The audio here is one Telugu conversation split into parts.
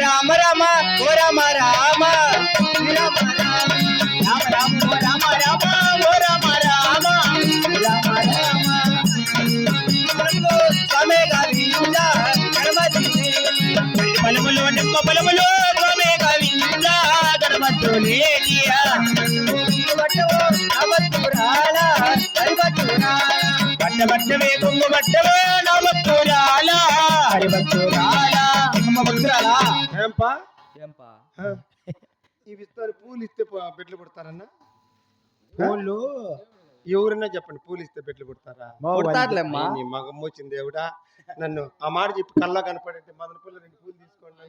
రామ రామ ఓ రామ రామ. శ్రీరామ రామ రామ రామ ఓ రామ రామ ఓ రామ రామ రామ రామ స్వామి గణపతి బలములు నిమ్మ బలములు స్వామి గణపతులే బట్టవే కుంగ బట్టవే హరి భక్తురాలా అమ్మ ఏంపా ఏంపా. ఇవి ఇస్తారు పూలు ఇస్తే ప- పెట్లు కొడతారన్నా? పూలు? ఎవరన్నా చెప్పండి పూలు ఇస్తే పెట్లు కొడతారా? కొడతారులేమ్మా. నీ మగం వచ్చింది దేవుడా. నన్ను ఆ మాట చెప్పి కల్లా కనపడంటే మదన పూలు రెండు పూలు తీసుకోండి.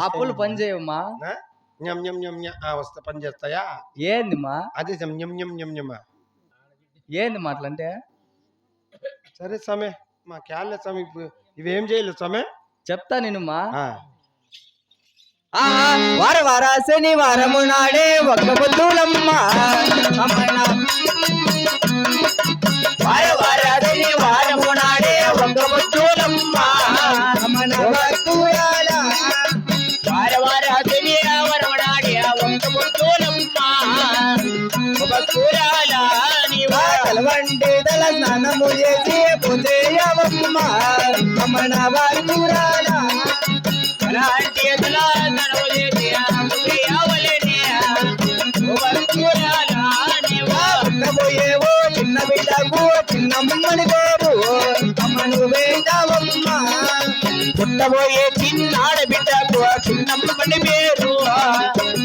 ఆ పూలు పని చేయమ్మా. నా? ఞమ్ ఞమ్ ఞమ్ ఞ. ఆ, వస్తా పని చేస్తాయా? ఏందిమ్మా? అదే సమ్ ఞమ్ ఞమ్ ఞమ్ ఞమ్ ఏంది మాటలంటే సరే సమే మా క్యాలే సమే ఇప్పుడు ఇవేం చేయలేదు సమే చెప్తా నేనుమా ఆ. ఆ వార వార శనివారము నాడే ఒక్క పొద్దులమ్మ అమ్మన వార వార శనివారము నాడే ఒక్క పొద్దులమ్మ అమ్మన భక్తురాల వార వార శనివారము నాడే ఒక్క పొద్దులమ్మ భక్తురాల కలవండి తల స్నానము చేసి చిన్న బిడ్డకు చిన్నమ్మని బాబు అమ్మను పుట్టబోయే చిన్నాడ బిడ్డకు చిన్నమ్మని పేరు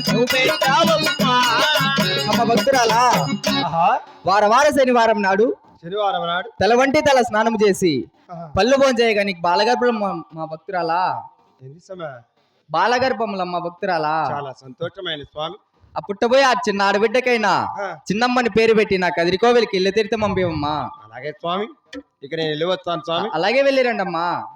నువ్వు అమ్మ భక్తురాలా వార వార శనివారం నాడు శనివారం నాడు తల వంటి తల స్నానం చేసి. పళ్ళు భోంచేయగా నీకు బాలగర్భం మా- భక్తురాలా? బాలగర్భముల మా భక్తురాలా? చాలా సంతోషమైన స్వామి. ఆ పుట్టబోయే ఆ చిన్న ఆడబిడ్డకైనా చిన్నమ్మని పేరు పెట్టి నా కదిరికోవెలికి ఇల్లు తీరితే పంపివమ్మా. అలాగే స్వామి. ఇక నేను వెళ్ళివస్తాను స్వామి. అలాగే వెళ్ళిరండమ్మా.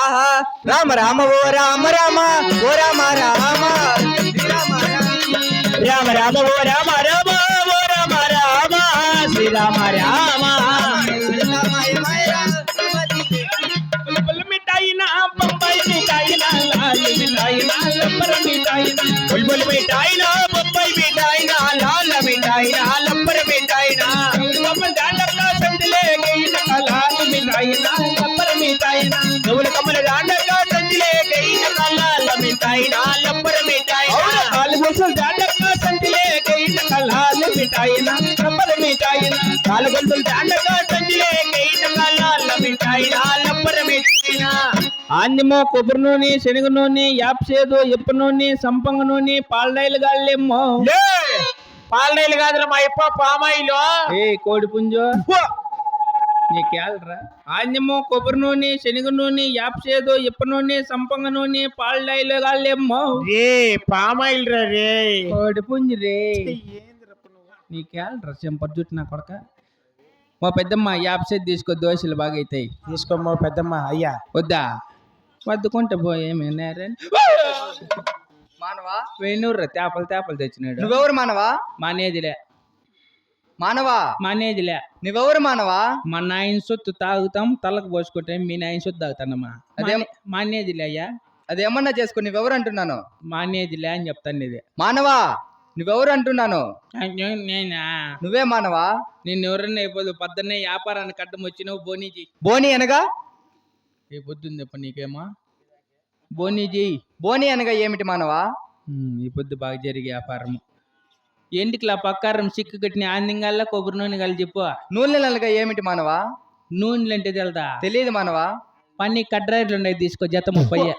ఆహా. రామ రామ ఓ రామ రామ ఓ రామ రామ. రామ రామ ఓ రామ రామ ఓ రామ రామ. శ్రీరామ రామ. మిఠాయి నా బొంబాయి మిఠాయి నా లాల్ మిఠాయి నా లబ్బర మిఠాయి నా బుల్బుల్ మిఠాయి నువ్వుల గైన కాలు గొలుసులు గైన కాలు గొలుసులు గైన ఆందిమో కొబ్బరి నూనె శనగ నూనె యాప్సేదు ఇప్ప నూనె సంపంగ నూనె పాలడాయిలు గాళ్ళేమో పాలనీళ్ళు కాదురా మా ఇప్ప పామాయిలో. ఏ కోడి పుంజో? నీకేళ్ళరా ఆందిమో కొబ్బరి నూనె శనగ నూనె యాప్సేదు ఇప్ప నూనె సంపంగ నూనె పాలడాయిలు గాళ్ళేమో రే పామాయిల్ రా రే కోడి పుంజు రే నీకేళ్ళరా చెంపర్ జుట్టు నా కొడక మా పెద్దమ్మ యాప్సేది తీసుకో దోశలు బాగా అవుతాయి తీసుకోమ్మా పెద్దమ్మ అయ్యా వద్దా వద్దుకుంటే పోయేమేనారా మానవా వెయ్యినూరు తేపలు తేపలు తెచ్చినాడు నువ్వెవరు మానవా మానేదిలే మానవా? మానేదిలే. నువ్వెవరు మానవా? మా నాయన సొత్తు తాగుతాం తలకు పోసుకుంటాం మీ నాయన సొత్తు తాగుతానమ్మా. అదేం- మానేదిలే అయ్యా. అదేమన్నా చేసుకో నువ్వెవరు అంటున్నాను? మానేదిలే అని చెప్తాను ఇది మానవా? నువ్వెవరు అంటున్నాను? నేనా? నువ్వే మానవా? నేను ఎవరన్నా అయిపోదు పొద్దున్నే వ్యాపారానికి అడ్డం వచ్చినావు బోనీజీ బోని అనగా? ఏ పొద్దుంది చెప్ప నీకేమా. బోనీజీ బోని అనగా ఏమిటి మానవా? ఈ పొద్దు బాగా జరిగే వ్యాపారం ఎండికిలా పక్కారం సిక్కు కట్టిన ఆందింగల్లా కొబ్బరి నూనె కలిసి చెప్పు. నూనె అనగా ఏమిటి మానవా? నూనెలు అంటే తెలుదా? తెలియదు మానవా? పని కడ్రాయిలు ఉన్నాయి తీసుకో జత ముప్పై.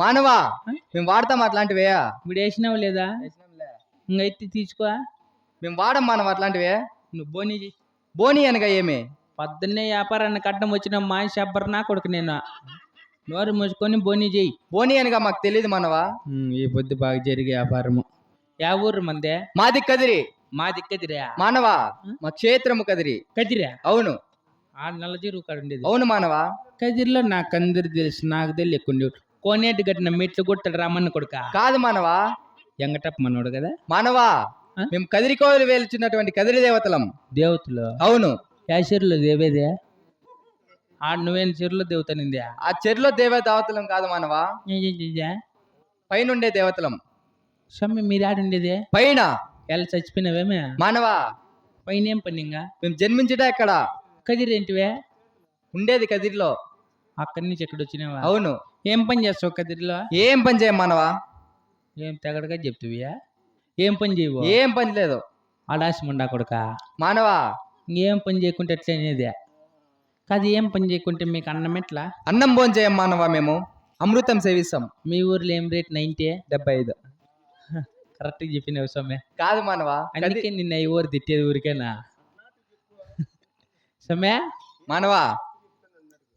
మానవా? మేము వాడతాం అట్లాంటివే. ఇప్పుడు వేసినావు లేదా? ఇంకైతే తీసుకో. మేము వాడం మానవ అట్లాంటివే? నువ్వు బోనీజీ బోని అనగా ఏమి? పొద్దున్నే వ్యాపారానికి అడ్డం వచ్చిన మాసి అబ్బరు నా కొడుకు నేను. నోరు మూసుకొని బోని చేయి. బోని అనగా మాకు తెలియదు మానవా? ఈ పొద్దు బాగా జరిగే వ్యాపారము. యా ఊరు మందే మాది కదిరి మా దిక్కదిరా మానవా మా క్షేత్రము కదిరి కదిరా అవును ఆ నల్ల జీరు కాడ ఉండేది అవును మానవా కదిరిలో నాకు అందరు తెలుసు నాకు తెలియ కొన్ని కోనేటి కట్టిన మెట్లు కొట్టడు రమ్మన్న కొడుక కాదు మానవా ఎంగటప్ప మనోడు కదా మానవా మేము కదిరికోవలు వేలుచున్నటువంటి కదిరి దేవతలం దేవతలు అవును యా చెరువులో దేవేదే ఆడ నువ్వేం చెరువులో దేవతనిందే ఆ చెరులో దేవ దేవతలం కాదు మానవా పైన ఉండే దేవతలం సమ్మె మీరు ఆడుండేదే పైన. ఎలా చచ్చిపోయినావేమే మానవా? పైన ఏం పని ఇంకా మేము జన్మించట ఎక్కడ? కదిరేంటివే? ఉండేది కదిరిలో. అక్కడి నుంచి ఎక్కడ వచ్చినావా అవును. ఏం పని చేస్తావు కదిరిలో? ఏం పని చేయం మానవా? ఏం తెగడగా చెప్తావియా ఏం పని చేయవు? ఏం పని లేదు. ఆడాసముండా కొడుక? మానవా? ఏం పని చేయకుంటే ఎట్లా అనేది? కాదు ఏం పని చేయకుంటే మీకు అన్నం ఎట్లా? అన్నం భోజనం చేయం మానవా మేము? అమృతం సేవిస్తాం. మీ ఊర్లో ఏం రేట్ నైంటీ డెబ్బై ఐదు. కరెక్ట్గా చెప్పినావు సమ్మె కాదు మానవా? అందుకే నిన్న ఈ ఊరు తిట్టేది ఊరికేనా? సమ్మె మానవా?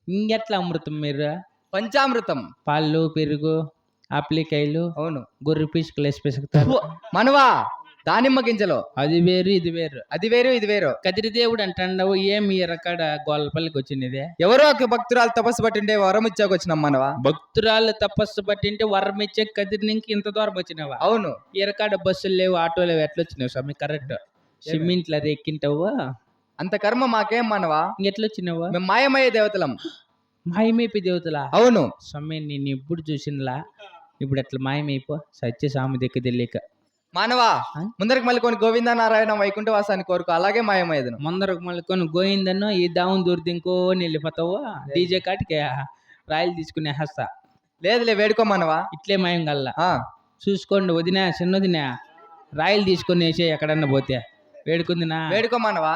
ఇంకెట్లా అమృతం మీరు? పంచామృతం. పాలు పెరుగు ఆపిలికాయలు అవును. గొర్రె పీసుకులు వేసి పిసుకుతారు. మనవా? దానిమ్మ గింజలు? అది వేరు ఇది వేరు. అది వేరు ఇది వేరు. కదిరి దేవుడు అంటాండవు ఏం ఈ రకాడ గోల్పల్లికి వచ్చినది ఎవరో ఒక భక్తురాలు తపస్సు పట్టిండే వరం ఇచ్చాక వచ్చినాం మనవా భక్తురాలు తపస్సు పట్టింటే వరం ఇచ్చే కదిరి నుంచి ఇంత దూరం వచ్చినావా? అవును. ఈ రకాడ బస్సులు లేవు ఆటోలు లేవు ఎట్లా వచ్చినావు స్వామి? కరెక్ట్. సిమెంట్ల ఎక్కింటావు అంత కర్మ మాకేం మానవా? ఇంకెట్లా వచ్చినావు? మేము మాయమయ్యే దేవతలం. మాయమైపోయి దేవతలా? అవును. స్వామి నేను ఎప్పుడు చూసినలా? ఇప్పుడు ఎట్లా మాయమైపో సత్య సామి దగ్గర తెలియక మానవా? ముందరికి మళ్ళీ కొన్ని గోవింద నారాయణ వైకుంఠ వాసాన్ని కోరుకో అలాగే మాయమయ్యేది ముందరకు మళ్ళీ గోయిందన్నో ఈ దావుని దూరది ఇంకో వెళ్ళిపోతావు డీజే కాటికి రాయలు తీసుకునే హస్త. లేదులే వేడుకో మానవా. ఇట్లే మాయం గల్లా. చూసుకోండి వదినా చిన్నదినా రాయలు తీసుకొని వేసే ఎక్కడన్నా పోతే. వేడుకుందినా? వేడుకో మానవా.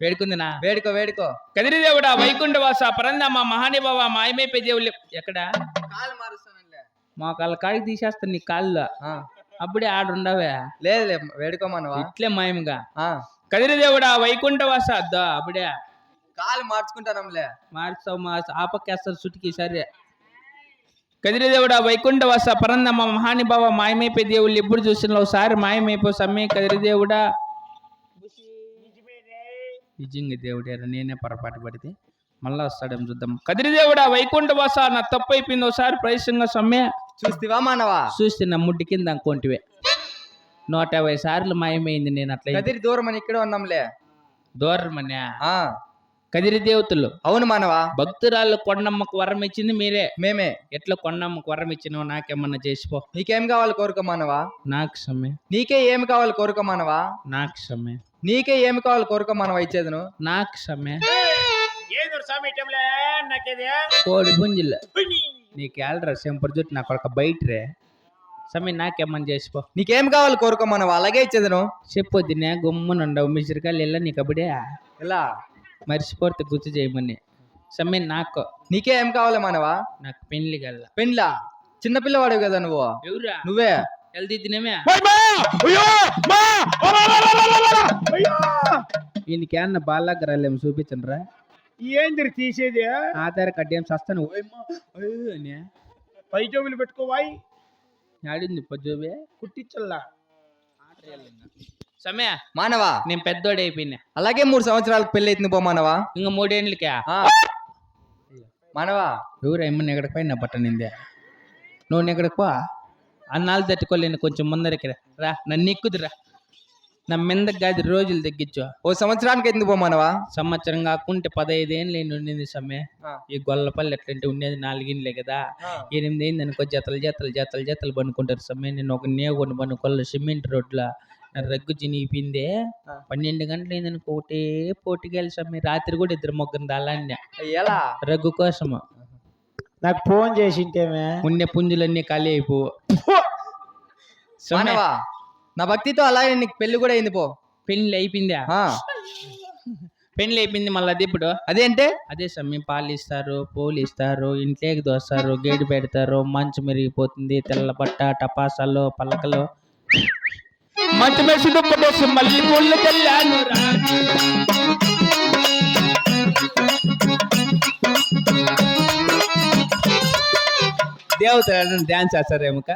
వేడుకుందినా? వేడుకో వేడుకో. కదిరి దేవుడా వైకుంఠ వాస పరందమ్మ మహానిభావ మాయమైపోయి దేవుళ్ళు ఎక్కడ? కాలు మారుస్తానులే. మా కాళ్ళ కాడికి తీసేస్తాను నీ కాళ్ళు ఆ, అప్పుడే ఆడుండవే. లేదులే వేడుకో మానవా ఇట్లే మాయముగా. ఆ, కదిరి దేవుడా వైకుంఠ అద్దా అప్పుడే. కాలు మార్చుకుంటానంలే. మార్చావు మా ఆపకేస్తారు చుట్టుకి సరే. కదిరి దేవుడా వైకుంఠ వాస పరందమ్మ మహానిభావ మాయమైపోయి దేవుళ్ళు ఎప్పుడు చూసిన ఒకసారి మాయమైపో సమ్మె కదిరి దేవుడా నిజంగా దేవుడేరా నేనే పొరపాటు పడితే. మళ్ళా వస్తాడేమో చూద్దాం. కదిరి దేవుడా వైకుంఠ వాస నా తప్పు అయిపోయింది ఒకసారి ప్రయత్నంగా సమ్మె. చూస్తివా మానవా? చూస్తే నా ముడ్డి కింద అనుకోంటివే. నూట యాభై సార్లు మాయమైంది నేను అట్లా కదిరి దూరం అని ఇక్కడే ఉన్నాంలే. దూరమనే? ఆ, కదిరి దేవతలు. అవును మానవా? భక్తురాళ్ళు కొండమ్మకు వరం ఇచ్చింది మీరే. మేమే. ఎట్లా కొండమ్మకు వరం ఇచ్చినావు నాకేమన్నా చేసిపో. నీకేం కావాలి కోరుకో మానవా? నాకు సమ్మె. నీకే ఏమి కావాలి కోరుకో మానవా? నాకు సమ్మె. నీకే ఏమి కావాలి కోరుకో మానవా ఇచ్చేదను? నాకు సమ్మె. ఏదో స్వామి ఇటంలే నాకేదే? కోడి పుంజులు నీకు ఏళ్ళరా సెంపర్ జుట్టు నాకు ఒక బయట రే. సమ్మె నాకేమన్నా చేసిపో. నీకేం కావాలి కోరుకో మానవా అలాగే ఇచ్చేదను. చెప్పొద్దునే గుమ్మునుండవు మిసిరికాయలు వెళ్ళ నీకు అప్పుడే ఎలా మర్చిపోతే గుర్తు చేయమని. సమ్మె నాకు. నీకే ఏం కావాలి మానవా? నాకు పెళ్ళి గల్ల పెండ్లా? చిన్నపిల్లవాడు కదా నువ్వు? ఎవరా నువ్వే. వెళ్తీ తినేమే ఓయ్ మా! అయ్యో! మా! ఓ మా, మా, మా, మా, మా, మా! అయ్యో! ఈయనకి ఏమన్నా బాలాగ్రాలేం చూపించండి రా ఏందిరి తీసేది? ఆధార్ కార్డు ఏం సస్తాను? ఓయమ్మా, పై జోబులు పెట్టుకోవాయి ఆడింది పొద్దుబే కుట్టించల్లా సమయ మానవా? నేను పెద్దోడు అయిపోయినా. అలాగే మూడు సంవత్సరాలకు పెళ్ళి అవుతుంది పో మానవా? ఇంకా మూడేళ్ళకే ఆ. మానవా? ఎవరు ఏమన్నా ఎక్కడికి పోయినా పట్టనిందే నువ్వు ఎక్కడికి పో? అన్నాళ్ళు తట్టుకోలేను కొంచెం ముందరికి రా. రా నన్ను ఎక్కుదురా. నా మిందకి కాదు రోజులు తగ్గించు. ఓ సంవత్సరానికి ఎందుకు పో మానవా సంవత్సరం కాకుంటే పదహైదు ఏళ్ళు నేను ఉండింది సమ్మె. ఈ గొల్లపల్లి ఎట్లంటే ఉండేది నాలుగిండ్లే కదా. ఎనిమిది అయింది అనుకో జతలు జతలు జతలు జతలు పనుకుంటారు సమ్మె. నేను ఒక నేగొని పనుకోవాలి సిమెంట్ రోడ్ల నా రగ్గు చినిగిపోయిందే. పన్నెండు గంటలు అయింది అనుకో ఒకటే పోటీకెళ్ళి సమ్మె. రాత్రి కూడా ఇద్దరు ముగ్గురు దాలాన్నే ఎలా? రగ్గు కోసము. నాకు ఫోన్ చేసింటేమే. ఉండే పుంజులన్నీ ఖాళీ అయిపో. సమ్మె, మానవా? నా భక్తితో అలాగే నీకు పెళ్ళి కూడా అయింది పో. పెళ్ళి అయిపోయిందా? ఆ. పెళ్ళి అయిపోయింది మళ్ళీ అది ఇప్పుడు. అదేంటే అదే సమ్మె పాలు ఇస్తారు పూలు ఇస్తారు ఇంట్లోకి దోస్తారు గేటు పెడతారు మంచు మెరిగిపోతుంది తెల్ల బట్ట టపాసాలు పలకలు. మంచు మెసి దుప్పటేసి మళ్ళీ పూలు చల్లాను రా. దేవత డ్యాన్స్ చేస్తారేమక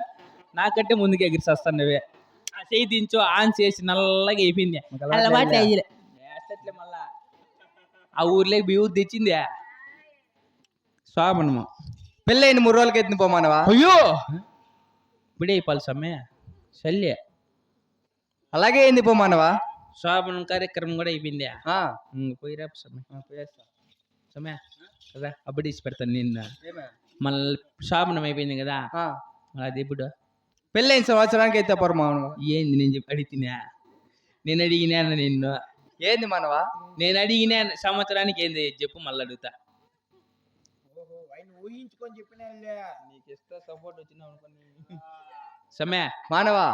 నాకంటే ముందుకు ఎగిరి వస్తానవే. ఆ చేయి దించు ఆన్ చేసి నల్లగా అయిపోయింది అలవాటు అయ్యలే వేస్తట్లే మళ్ళా? ఆ ఊర్లోకి బియ్యం తెచ్చింది. స్వామనము పెళ్ళి అయిన మూడు రోజులకి ఎత్తుని పో మానవా అయ్యో! ఇప్పుడే అయిపోవాలి సమ్మె. చల్లి అలాగే ఏంది పో మానవా శోభనం కార్యక్రమం కూడా అయిపోయింది. పోయిరా సమయ సమయ కదా అప్పుడు ఇచ్చి పెడతాను నిన్న. మళ్ళీ శోభనం అయిపోయింది కదా. మళ్ళీ అది ఇప్పుడు. పెళ్ళైన సంవత్సరానికి అయితే పోరు మానవా ఏంది నేను చెప్పి అడిగినా నేను అడిగినా నిన్ను? ఏంది మానవా? నేను అడిగినా సంవత్సరానికి ఏంది? చెప్పు మళ్ళీ అడుగుతా. ఊహించుకొని చెప్పిన నీకు ఇస్తా సపోర్ట్ వచ్చినా సమయ మానవా?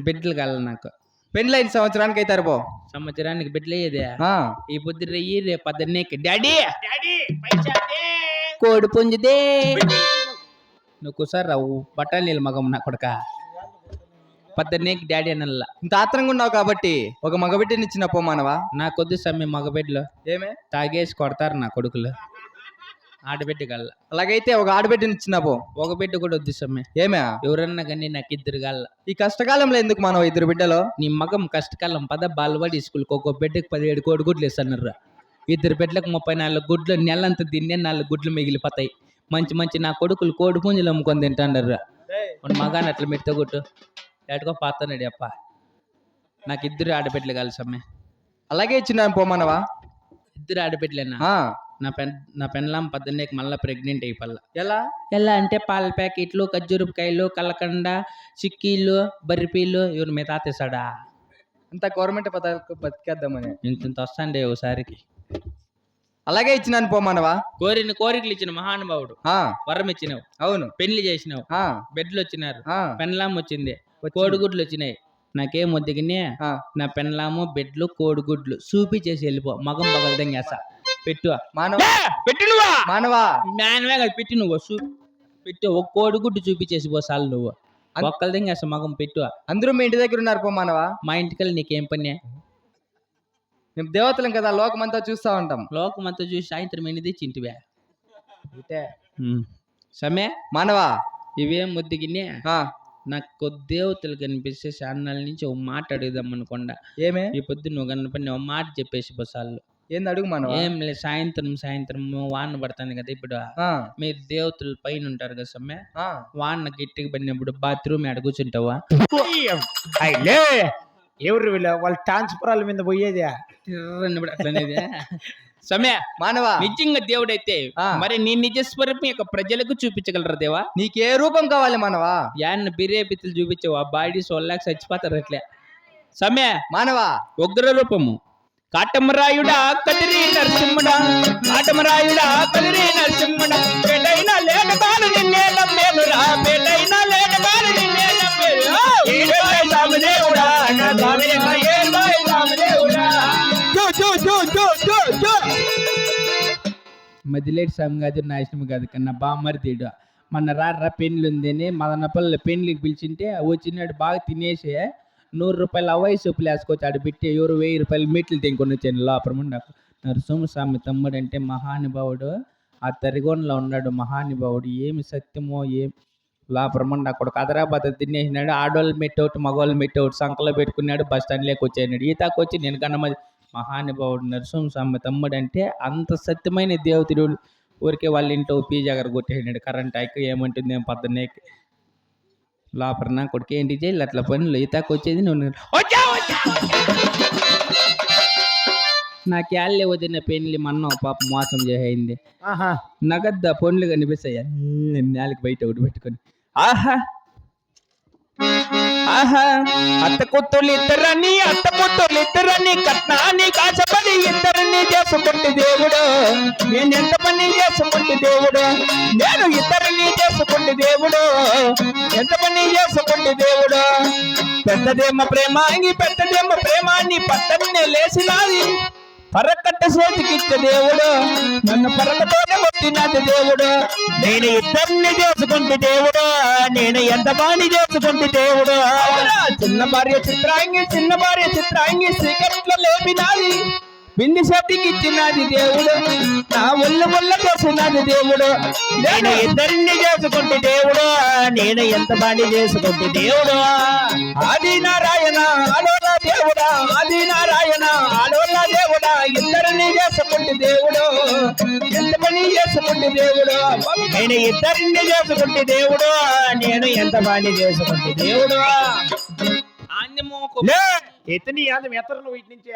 బిడ్డలు కాల నాకు. పెళ్ళైన సంవత్సరానికి అయితే పో సంవత్సరానికి బిడ్డలు అయ్యేదే ఆ, ఈ పొద్దు రెయ్యి రేపు పద్దన్నేకి. డాడీ! కోడి పుంజుదే! నువ్వు కుసారి రావు బట్టాలు నీళ్ళ మగం నా కొడక పద్దన్నేకి డాడీ అనల్లా ఇంత ఆత్రంగా ఉన్నావు కాబట్టి ఒక మగబిడ్డని ఇచ్చిన పో మానవా నా కొద్ది సమయం మగబిడ్డలు. ఏమే? తాగేసి కొడతారు నా కొడుకులు. ఆడబిడ్డ కల్లా అలాగైతే ఒక ఆడబిడ్డని ఇచ్చిన పో. ఒక బిడ్డ కూడా వద్దు సమ్మె. ఏమే? ఎవరన్నా కానీ నాకు ఇద్దరు గల్ల. ఈ కష్టకాలంలో ఎందుకు మానవ ఇద్దరు బిడ్డలు? నీ మగం కష్టకాలం పద బాలవాడి స్కూల్కి ఒక్కో బిడ్డకి పదిహేడు కోడి గుడ్లు ఇస్తున్నారు ఇద్దరు బిడ్డలకు ముప్పై నాలుగు గుడ్లు నెలంతా తిన్నే నాలుగు గుడ్లు మిగిలిపోతాయి. మంచి మంచి నా కొడుకులు కోడి పుంజులు అమ్ముకొని తింటాండర్రు. మన మగాని అట్లా మెత్త కొట్టు. ఎటుకో పాతనాడు అప్ప. నాకు ఇద్దరు ఆడబిడ్డలు కాలి సమ్మె. అలాగే ఇచ్చిన పో మానవా ఇద్దరు ఆడబిడ్డలేనా? నా పెన్ నా పెన్లాం పద్దెనిమిదికి మళ్ళీ ప్రెగ్నెంట్ అయిపోల్లా ఎలా? ఎలా అంటే పాల ప్యాకెట్లు ఖర్జూరపకాయలు కలకండ చిక్కీలు బర్రిపీలు ఇవన్నీ మీ తాతేసాడా అంత గవర్నమెంట్ పథకాలకు బతికేద్దామని. ఇంత ఇంత వస్తాండే ఓసారికి. అలాగే ఇచ్చినాను పో మానవా. కోరిన కోరికలు ఇచ్చిన మహానుభావుడు. వరం ఇచ్చినావు అవును. పెళ్ళి చేసినావు. బెడ్లు వచ్చినారు ఆ, పెన్లాం వచ్చింది. కోడిగుడ్లు వచ్చినాయి నాకేం వద్దుగినే ఆ. నా పెన్లాము బెడ్లు కోడిగుడ్లు. సూపి చేసి వెళ్ళిపో. మగం పగలదంగేసా పెట్టు. మానవ. పెట్టు నువ్వా! మానవా. కదా. పెట్టి నువ్వు. సూ పెట్టు. ఒక కోడిగుడ్డు చూపించేసి పో చాలు నువ్వు. అన్- ఒక్కలదంగేసా మగం పెట్టు. అందరూ మీ ఇంటి దగ్గర ఉన్నారు పో మానవా. మా ఇంటికెళ్ళి నీకేం పని? మేము దేవతలం కదా లోకమంతా చూస్తా ఉంటాం. లోకమంతా చూసి సాయంత్రం ఎనిమిది చింటివే ఇటే. సమే మానవా? ఇవేం ముద్దుగినే ఆ, నాకు దేవతలు కనిపిస్తే చాన్నాళ్ళ నుంచి ఒక మాట అడుగుదాం అనుకుండా. ఏమే? ఈ పొద్దు నువ్వు కనపడి ఒక మాట చెప్పేసి బసాలు ఏంది అడుగు మానవా? ఏం లేదు సాయంత్రం సాయంత్రం వాన పడుతుంది కదా ఇప్పుడు. మీరు దేవతలు పైన ఉంటారు కదా సమ్మె? వాన గట్టిగా పడినప్పుడు బాత్రూమ్ అయిలే ఎవరు వీళ్ళు? వాళ్ళ ట్రాన్స్ఫరాల మీద పోయేది. తిర్రన్నప్పుడు అట్లనేది సమ్మె మానవా. నిజంగా దేవుడైతే ఆ. మరి నీ నిజ స్వరూపం యొక్క ప్రజలకు చూపించగలరా దేవా? నీకే రూపం కావాలి మానవా. యాన్న బిర్యాపితులు చూపించావు. ఆ బాడీ సొల్లాక చచ్చిపోతారు అట్లే. సమ్మె మానవా. ఉగ్ర రూపము. కాటమరాయుడా కదిరి నరసింహుడా. కాటమరాయుడా కదిరి నరసింహుడా. పేటైన లేటగాను నిన్నే నమ్మేనురా పేటైన మదిలేటి స్వామి కాదు నాశనం కాదు కన్నా బామ్మరితీడు మన రారా పెన్లు ఉందని మదనపల్లి పెన్లకి పిలిచింటే వచ్చినాడు బాగా తినేసి నూరు రూపాయలు అవై సొప్పులు వేసుకోవచ్చు ఆడ పెట్టి ఎవరు వెయ్యి రూపాయలు మెట్లు తెంకొని వచ్చాను లోపల నాకు నరసింహస్వామి తమ్ముడు అంటే మహానుభావుడు ఆ తరిగోనలో ఉన్నాడు మహానుభావుడు ఏమి సత్యమో ఏం లోపరమండి అక్కడ హైదరాబాద్ తినేసినాడు ఆడవాళ్ళు మెట్టవుట్ మగవాళ్ళు మెట్టవుట్ సంకలో పెట్టుకున్నాడు బస్ స్టాండ్లోకి వచ్చాడు. ఈతకు వచ్చి నేను కన్నా మహానుభావుడు నరసింహస్వామి తమ్ముడు అంటే అంత సత్యమైన దేవతడు ఊరికే వాళ్ళ ఇంట్లో పీజాగర్ కొట్టేసినాడు కరెంట్ అయికి ఏమంటుంది? ఏం పద్దనే లోపల నా కొడుకు ఏంటి చేయాలి అట్లా పనులు ఈతకు వచ్చేది నువ్వు నాకు యాళ్ళే వదిన పెళ్ళి మన్న పాప మోసం చేయింది. ఆహా. నగద్ద పనులు కనిపిస్తాయి. నాలుగు బయట ఒకటి పెట్టుకొని. ఆహా. ఆహా అత్త కొత్తలు ఇద్దరని అత్త కొత్తలు ఇద్దరని కట్నాన్ని కాసపడి ఇద్దరిని చేసుకుంటే దేవుడు. నేను ఎంత పని చేసుకుంటే దేవుడు? నేను ఇద్దరిని చేసుకుంటే దేవుడు. ఎంత పని చేసుకుంటే దేవుడు? పెద్దదేమ ప్రేమ ఈ పెద్దదేమ ప్రేమాన్ని పట్టనే లేచినాది. పరకట్ట చేతికిచ్చే దేవుడు నన్ను పరకతోనే కొట్టినది దేవుడు. నేను ఇద్దరిని చేసుకుంటే దేవుడు నేను ఎంత బాని చేసుకుంటే దేవుడు. చిన్న భార్య చిత్రాంగి చిన్న భార్య చిత్రాంగి సీకట్లో లేపినాది. బింది శక్తికి దేవుడు నా ఒళ్ళు ఒళ్ళ చేసినది దేవుడు. నేను ఇద్దరిని చేసుకుంటే దేవుడు నేను ఎంత బాని చేసుకుంటే దేవుడు. ఆది నారాయణ ఆలోల దేవుడా ఆది నారాయణ ఇద్దరిని చేసుకుంటే దేవుడు ఎంత పని చేసుకుంటే దేవుడు. నేను ఇద్దరిని చేసుకుంటే దేవుడు నేను ఎంత పని చేసుకుంటే దేవుడు. ఎత్తని యాదం ఎత్తరు నువ్వు ఇటు నుంచి